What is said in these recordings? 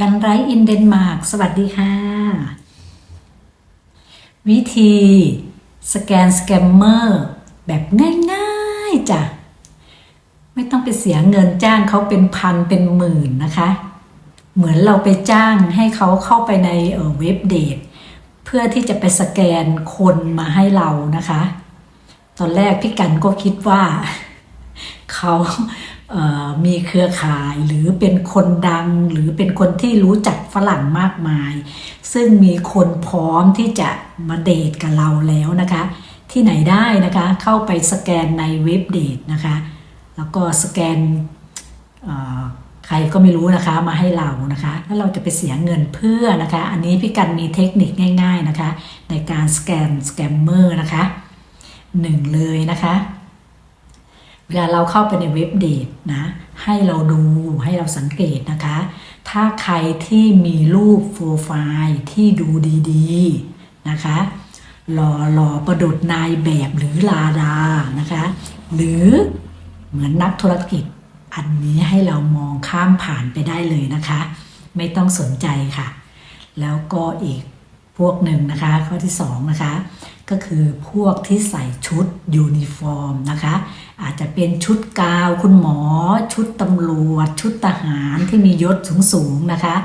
กันไรอินเดนมาร์กสวัสดีค่ะ วิธีสแกนสแกมเมอร์แบบง่ายๆจ้ะ ไม่ต้องไปเสียเงินจ้างเขาเป็นพันเป็นหมื่นนะคะ เหมือนเราไปจ้างให้เขาเข้าไปในเว็บเดทเพื่อที่จะไปสแกนคนมาให้เรานะคะ ตอนแรกพี่กันก็คิดว่าเขา มีเครือข่ายหรือเป็นคนดังหรือเป็นคนที่รู้จักฝรั่งมากมาย ซึ่งมีคนพร้อมที่จะมาเดทกับเราแล้วนะคะ ที่ไหนได้นะคะเข้าไปสแกนในเว็บเดทนะคะ แล้วก็สแกนใครก็ไม่รู้นะคะมาให้เรานะคะ แล้วเราจะไปเสียเงินเพื่อนะคะ อันนี้พี่กันมีเทคนิคง่าย ๆนะคะ ในการสแกนสแกมเมอร์นะคะหนึ่งเลยนะคะ เวลาเราเข้าไปในเว็บเดทนะ ให้เราดูให้เราสังเกตนะคะ ถ้าใครที่มีรูปโปรไฟล์ที่ดูดีๆนะคะหล่อหล่อประดุดนายแบบหรือลาดานะคะ หรือเหมือนนักธุรกิจ อันนี้ให้เรามองข้ามผ่านไปได้เลยนะคะ ไม่ต้องสนใจค่ะ แล้วก็อีกพวกหนึ่งนะคะ ข้อที่สองนะคะ ก็คือพวกที่ใส่ชุดยูนิฟอร์มนะคะ อาจจะเป็นชุดกาวคุณหมอ ชุดตำรวจ ชุดทหารที่มียศสูงๆนะคะ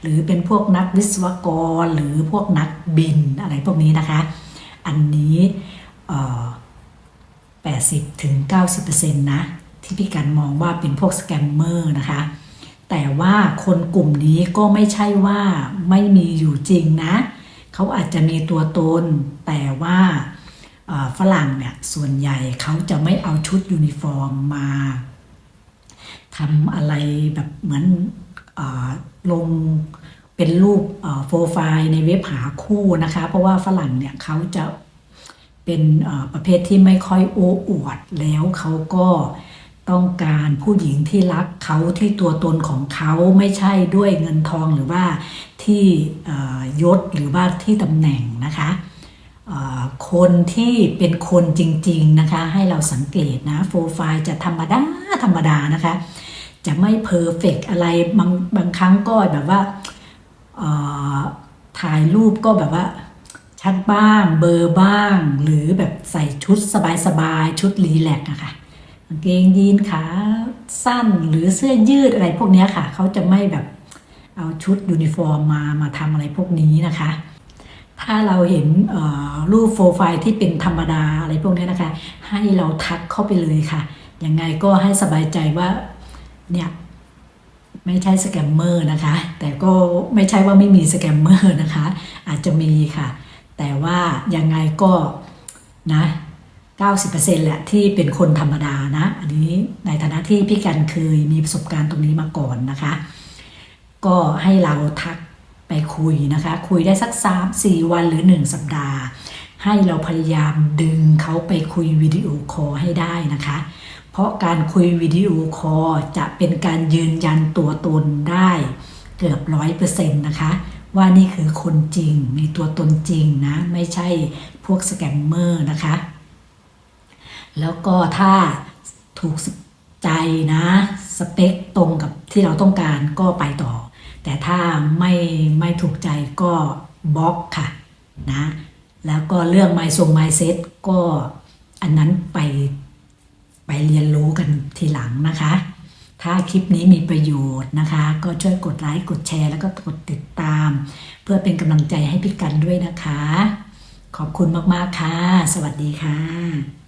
หรือเป็นพวกนักวิศวกร หรือพวกนักบินอะไรพวกนี้นะคะ อันนี้80ถึง90%นะที่พี่กันมองว่าเป็นพวกสแกมเมอร์นะคะแต่ว่าคนกลุ่มนี้ก็ไม่ใช่ว่าไม่มีอยู่จริงนะ เขาอาจจะมีตัวตน แต่ว่าฝรั่งเนี่ยส่วนใหญ่เขาจะไม่เอาชุดยูนิฟอร์มมาทำอะไรแบบเหมือนอลงเป็นรูปโปรไฟล์ในเว็บหาคู่นะคะ เพราะว่าฝรั่งเนี่ยเขาจะเป็นประเภทที่ไม่ค่อยโอ้อวดแล้วเขาก็ ต้องการผู้หญิงที่รักเขาที่ตัวตนของเขาไม่ใช่ด้วยเงินทองหรือว่าที่ยศหรือว่าที่ตำแหน่งนะคะคนที่เป็นคนจริง ๆนะคะ ให้เราสังเกตนะโปรไฟล์จะธรรมดาธรรมดานะคะ จะไม่เพอร์เฟกอะไรบางบางครั้งก็แบบว่าถ่ายรูปก็แบบว่าชัดบ้างเบอร์บ้าง หรือแบบใส่ชุดสบายๆชุดรีแลกซ์นะคะ กางเกงยีนขาสั้นหรือเสื้อยืดอะไรพวกนี้ค่ะ เขาจะไม่แบบเอาชุดยูนิฟอร์มมามาทำอะไรพวกนี้นะคะ ถ้าเราเห็นรูปโปรไฟล์ที่เป็นธรรมดาอะไรพวกนี้นะคะ ให้เราทักเข้าไปเลยค่ะ ยังไงก็ให้สบายใจว่าเนี่ยไม่ใช่สแกมเมอร์นะคะ แต่ก็ไม่ใช่ว่าไม่มีสแกมเมอร์นะคะ อาจจะมีค่ะ แต่ว่ายังไงก็นะ 90%แหละที่เป็นคนธรรมดานะ อันนี้ในฐานะที่พี่กันเคยมีประสบการณ์ตรงนี้มาก่อนนะคะ ก็ให้เราทักไปคุยนะคะ คุยได้สัก 3-4 วันหรือ 1 สัปดาห์ ให้เราพยายามดึงเขาไปคุยวิดีโอคอลให้ได้นะคะ เพราะการคุยวิดีโอคอลจะเป็นการยืนยันตัวตนได้เกือบร้อยเปอร์เซ็นต์นะคะ ว่านี่คือคนจริงมีตัวตนจริงนะ ไม่ใช่พวกสแกมเมอร์นะคะ แล้วก็ถ้าถูกใจนะสเปคตรงกับที่เราต้องการก็ไปต่อ แต่ถ้าไม่ไม่ถูกใจก็บล็อกค่ะนะแล้วก็เรื่องไมซ์ทรงไมซ์เซ็ตก็อันนั้นไปไปเรียนรู้กันทีหลังนะคะ ถ้าคลิปนี้มีประโยชน์นะคะ ก็ช่วยกดไลค์กดแชร์ แล้วก็กดติดตาม เพื่อเป็นกำลังใจให้พี่กันด้วยนะคะ ขอบคุณมาก ๆ ค่ะ สวัสดีค่ะ